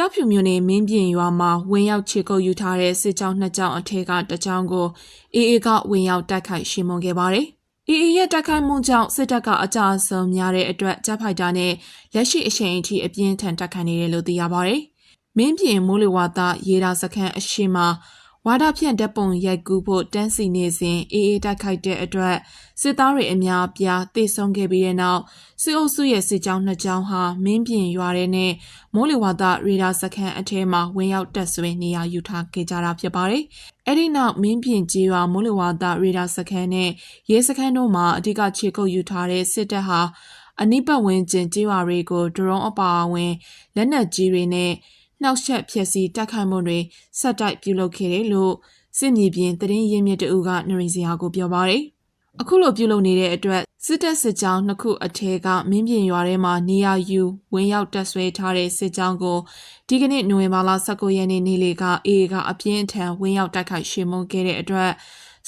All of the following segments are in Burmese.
ကြောက်ဖြူမြို့နယ်မင်းပြင်ရွာမှာဝင်ရောက်ခြေကုပ်ယူထားတဲ့စစ်ကြောင်းနှစ်ကြောင်းအထက်ကတစ်ကြောင်းကိုအေအေကဝင်ရောက်တိုက်ခိုက်ရှင်းမုံခဲ့ပါတယ်။အေအေရဲ့တိုက်ခိုက်မှုကြောင့်စစ်တပ်ကအကြအဆုံများတဲ့အတွက်ဂျဖိုက်တာနဲ့လက်ရှိအချိန်အထိအပြင်းထန်တိုက်ခိုက်နေတယ်လို့သိရပါတယ်။မင်းပြင်မိုးလေဝသရေဒါစခန်းအရှိမ ဝါဒဖြန့်တပ်ပုံရိုက်ကူးဖို့တန်းစီနေစဉ်အေအေတိုက်ခိုက်တဲ့အတွက်စစ်သားတွေအများအပြားတေဆုံးခဲ့ပြီးတဲ့နောက်စစ်အုပ်စုရဲ့စစ်ကြောင်းနှစ်ကြောင်းဟာမင်းပြင်ရွာထဲနဲ့မိုးလေဝသရေဒါစခန်းအထဲမှာဝင်ရောက်တက်ဆွေးနေရာယူထားခဲ့ကြတာဖြစ်ပါတယ်။အဲ့ဒီနောက်မင်းပြင်ကျေးရွာမိုးလေဝသရေဒါစခန်းနဲ့ရဲစခန်းတို့မှာအဓိကခြေကုပ်ယူထားတဲ့စစ်တပ်ဟာအနိပတ်ဝင်းကျင်ကျေးရွာတွေကိုဒရုန်းအပါအဝင်လက်နက်ကြီးတွေနဲ့ နှောက်ယှက်ဖျက်ဆီးတိုက်ခိုက်မှုတွေဆက်တိုက်ပြုလုပ်ခဲ့တယ်လို့စစ်မြေပြင်သတင်းရင်းမြစ်တအူကနရင်စရာကိုပြောပါတယ်။အခုလိုပြုလုပ်နေတဲ့အတွက်စစ်တပ်စစ်ကြောင်းနှစ်ခုအထက်ကမင်းပြင်ရွာထဲမှာနေရာယူဝင်ရောက်တက်ဆွဲထားတဲ့စစ်ကြောင်းကိုဒီကနေ့နိုဝင်ဘာလ19ရက်နေ့နေ့လေကအေအေကအပြင်းအထန်ဝင်ရောက်တိုက်ခိုက်ရှင်းမုံခဲ့တဲ့အတွက်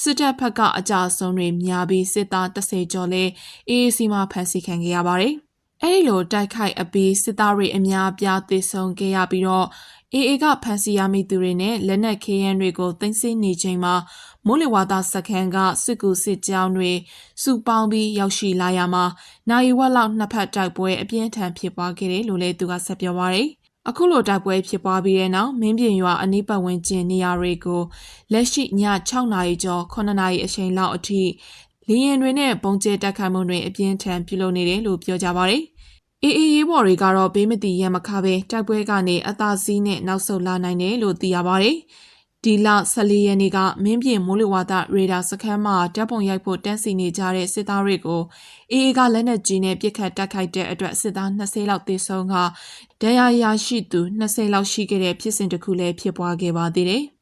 စစ်တပ်ဘက်ကအကြအဆုံးတွေများပြီးစစ်သား30ကျော်လဲအေအေစီမှာဖမ်းဆီးခံခဲ့ရပါတယ်။ အဲဒီလိုတိုက်ခိုက်အပြီးစစ်သားတွေအများအပြားသေဆုံးခဲ့ရပြီးတော့အေအေကဖမ်းဆီးရမိသူတွေနဲ့လက်နက်ခဲယမ်းတွေကိုတင်ဆက်နေချိန်မှာမိုးလေဝသစခန်းကစစ်ကူစစ်ကြောင်းတွေစုပေါင်းပြီးရောက်ရှိလာရမှာနိုင်ဝက်လောက်နှစ်ဖက်တိုက်ပွဲအပြင်းထန်ဖြစ်ပွားခဲ့တယ်လို့လည်းသူကဆက်ပြောပါရယ်အခုလိုတိုက်ပွဲဖြစ်ပွားပြီးတဲ့နောက်မင်းပြင်ရွာအနီးပတ်ဝန်းကျင်နေရာတွေကိုလက်ရှိည6နာရီကျော်9နာရီအချိန်လောက်အထိ လေရင်တွေနဲ့ပုံကျဲတက်ခိုင်မှုတွေအပြင်းထန်ပြုလုပ်နေတယ်လို့ပြောကြပါရယ်အေးအေးရေးဘော်တွေကတော့ဘေးမတိရမခပဲတိုက်ပွဲကနေအသာစီးနဲ့နောက်ဆုတ်လာနိုင်တယ်လို့သိရပါတယ်။ဒီလ14ရက်နေ့ကမင်းပြင်မိုးလေဝသရေဒါစခန်းမှာတပ်ပုံရိုက်ဖို့တန်းစီနေကြတဲ့စစ်သားတွေကိုအေးအေးကလက်နက်ကြီးနဲ့ပစ်ခတ်တိုက်ခိုက်တဲ့အတွက်စစ်သား20လောက်သေဆုံးကဒဏ်ရာရရှိသူ20လောက်ရှိခဲ့တဲ့ဖြစ်စဉ်တစ်ခုလည်းဖြစ်ပွားခဲ့ပါသေးတယ်။